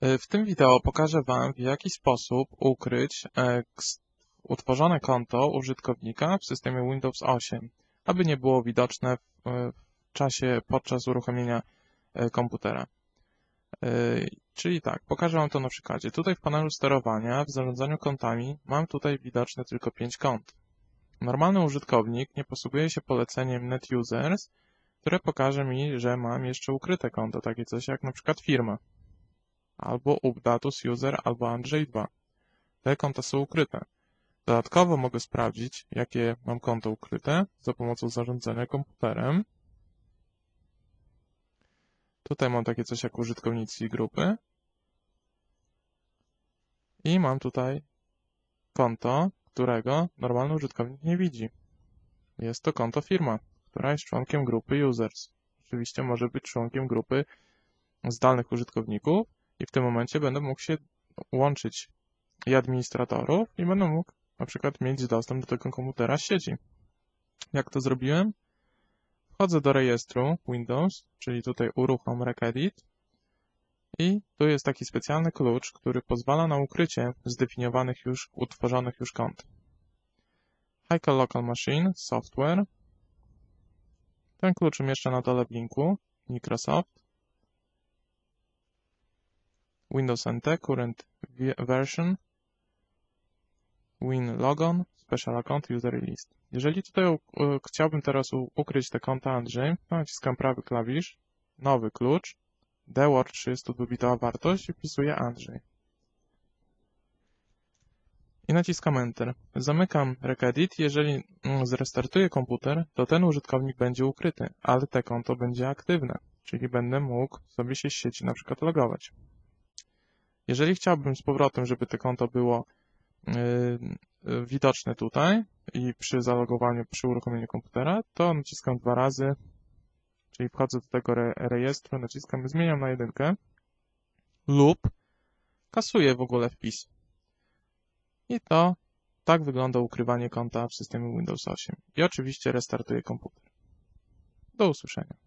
E, W tym wideo pokażę Wam, w jaki sposób ukryć e, utworzone konto użytkownika w systemie Windows 8, aby nie było widoczne w e, czasie podczas uruchomienia komputera. Czyli tak, pokażę Wam to na przykładzie. Tutaj w panelu sterowania, w zarządzaniu kontami, mam tutaj widoczne tylko 5 kont. Normalny użytkownik nie posługuje się poleceniem NetUsers, które pokaże mi, że mam jeszcze ukryte konto, takie coś jak na przykład firma albo Updatus User, albo Andrzej 2. Te konta są ukryte. Dodatkowo mogę sprawdzić, jakie mam konto ukryte za pomocą zarządzania komputerem. Tutaj mam takie coś jak użytkownicy grupy. I mam tutaj konto, którego normalny użytkownik nie widzi. Jest to konto firma, która jest członkiem grupy users. Oczywiście może być członkiem grupy zdalnych użytkowników, i w tym momencie będę mógł się łączyć i administratorów i będę mógł na przykład mieć dostęp do tego komputera z sieci. Jak to zrobiłem? Wchodzę do rejestru Windows, czyli tutaj uruchom Recedit i tu jest taki specjalny klucz, który pozwala na ukrycie zdefiniowanych już, utworzonych już kont. Hyper Local Machine Software. Ten klucz umieszczę na dole w linku Microsoft. Windows NT Current Version Win Logon Special Account User List. Jeżeli tutaj chciałbym teraz ukryć te konta Andrzej, to naciskam prawy klawisz, nowy klucz, dword 32-bitowa wartość i wpisuję Andrzej. I naciskam Enter. Zamykam Recedit. Jeżeli mm, zrestartuję komputer, to ten użytkownik będzie ukryty, ale te konto będzie aktywne, czyli będę mógł sobie się z sieci na przykład logować. Jeżeli chciałbym z powrotem, żeby to konto było yy, yy, widoczne tutaj i przy zalogowaniu, przy uruchomieniu komputera, to naciskam dwa razy, czyli wchodzę do tego re rejestru, naciskam zmieniam na jedynkę lub kasuję w ogóle wpis. I to tak wygląda ukrywanie konta w systemie Windows 8. I oczywiście restartuję komputer. Do usłyszenia.